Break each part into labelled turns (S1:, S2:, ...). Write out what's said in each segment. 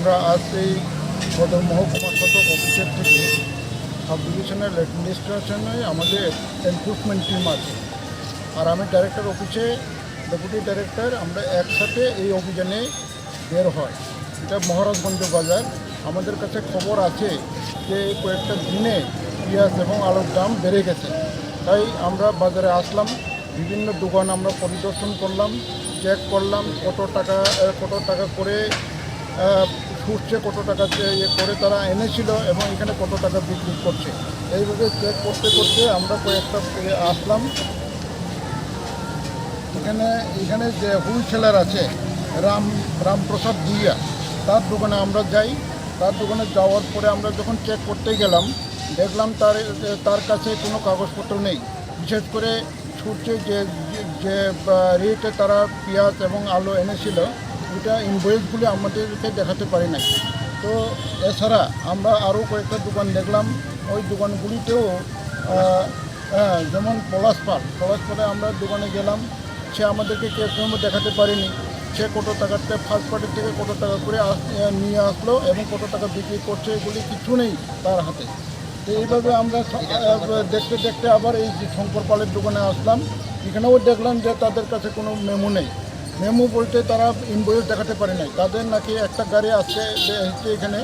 S1: আমরা আজ এই সদর মহকুমা সদর অফিসের থেকে সাব ডিভিশনাল অ্যাডমিনিস্ট্রেশনে আমাদের এনফোর্সমেন্ট টিম আছে। আর আমি ডাইরেক্টর অফিসে ডেপুটি ডাইরেক্টর আমরা একসাথে এই অভিযানে বের হয়। এটা মহারাজগঞ্জ বাজার। আমাদের কাছে খবর আছে যে কয়েকটা দিনে পেঁয়াজ এবং আলুর দাম বেড়ে গেছে। তাই আমরা বাজারে আসলাম। বিভিন্ন দোকান আমরা পরিদর্শন করলাম চেক করলাম কত টাকা কত টাকা করে ছুটছে কত টাকা ইয়ে করে তারা এনেছিল এবং এখানে কত টাকা বিক্রি করছে। এইভাবে চেক করতে করতে আমরা কয়েকটা আসলাম। এখানে এখানে যে হুলসেলার আছে, রাম, রামপ্রসাদ দিয়া তার দোকানে আমরা যাই। তার দোকানে যাওয়ার পরে আমরা যখন চেক করতে গেলাম, দেখলাম তার তার কাছে কোনো কাগজপত্র নেই। বিশেষ করে ছুটছে যে যে রেটে তারা পেঁয়াজ এবং আলু এনেছিল ওইটা ইনভয়েসগুলি আমাদেরকে দেখাতে পারি নাই। তো এছাড়া আমরা আরও কয়েকটা দোকান দেখলাম। ওই দোকানগুলিতেও হ্যাঁ যেমন পলাশ পাল পলাশ পালে আমরা দোকানে গেলাম। সে আমাদেরকে ক্যাশ মেমো দেখাতে পারেনি। সে কত টাকাতে ফার্স্ট পার্টির থেকে কত টাকা করে নিয়ে আসলো এবং কত টাকা বিক্রি করছে এগুলি কিছু নেই তার হাতে। তো এইভাবে আমরা দেখতে দেখতে আবার এই শঙ্কর পালের দোকানে আসলাম। এখানেও দেখলাম যে তাদের কাছে কোনো মেমো নেই। মেমো বলতে তারা ইনভয়েস দেখাতে পারে নাই। তাদের নাকি একটা গাড়ি আছে এখানে,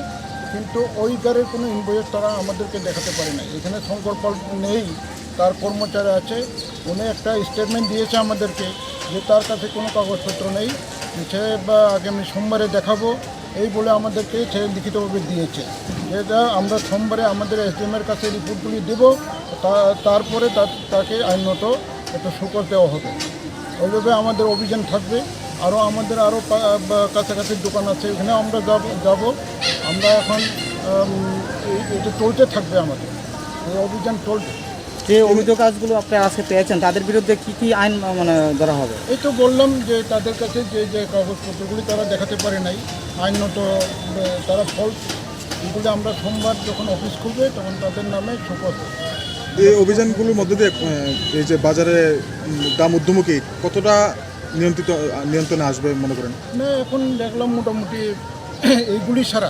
S1: কিন্তু ওই গাড়ির কোনো ইনভয়েস তারা আমাদেরকে দেখাতে পারে নাই। এখানে শঙ্কর নেই, তার কর্মচারী আছে, উনি একটা স্টেটমেন্ট দিয়েছে আমাদেরকে যে তার কাছে কোনো কাগজপত্র নেই সে বা আগামী সোমবারে দেখাবো, এই বলে আমাদেরকে সে লিখিতভাবে দিয়েছে। যেটা আমরা সোমবারে আমাদের এসডিএমের কাছে রিপোর্টগুলি দেব তারপরে তাকে আইনত একটা সুকর দেওয়া হবে। ওইভাবে আমাদের অভিযান থাকবে। আরও আমাদের আরও কাছাকাছি দোকান আছে এখানে আমরা যাব যাব। আমরা এখন এই- এটা চলতে থাকবে আমাদের। এই অভিযান চলবে।
S2: যে অভিযোগ কাজগুলো আপনারা আজকে পেয়েছেন তাদের বিরুদ্ধে কি কি আইন মানে ধরা হবে?
S1: এই তো বললাম যে তাদের কাছে যে যে কাগজপত্রগুলি তারা দেখাতে পারে নাই আইনত তারা ফল এগুলো আমরা সোমবার যখন অফিস খুলবে তখন তাদের নামে সুপথ
S3: এই অভিযানগুলোর মধ্যে দিয়ে এই যে বাজারে দাম ঊর্ধ্বমুখী কতটা নিয়ন্ত্রিত নিয়ন্ত্রণে আসবে মনে করেন?
S1: না এখন দেখলাম মোটামুটি এইগুলি ছাড়া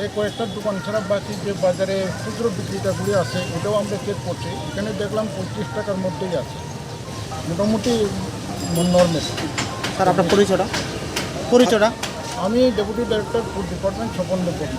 S1: এই কয়েকটা দোকান ছাড়া বাকি যে বাজারে খুচরো বিক্রেতাগুলি আছে ওটাও আমরা চেক করছি। এখানে দেখলাম পঁচিশ টাকার মধ্যেই আছে। মোটামুটি নর্মাল
S2: স্যার আপনার পরিচয়টা? পরিচয়টা?
S1: আমি deputy director food department Swapan Deb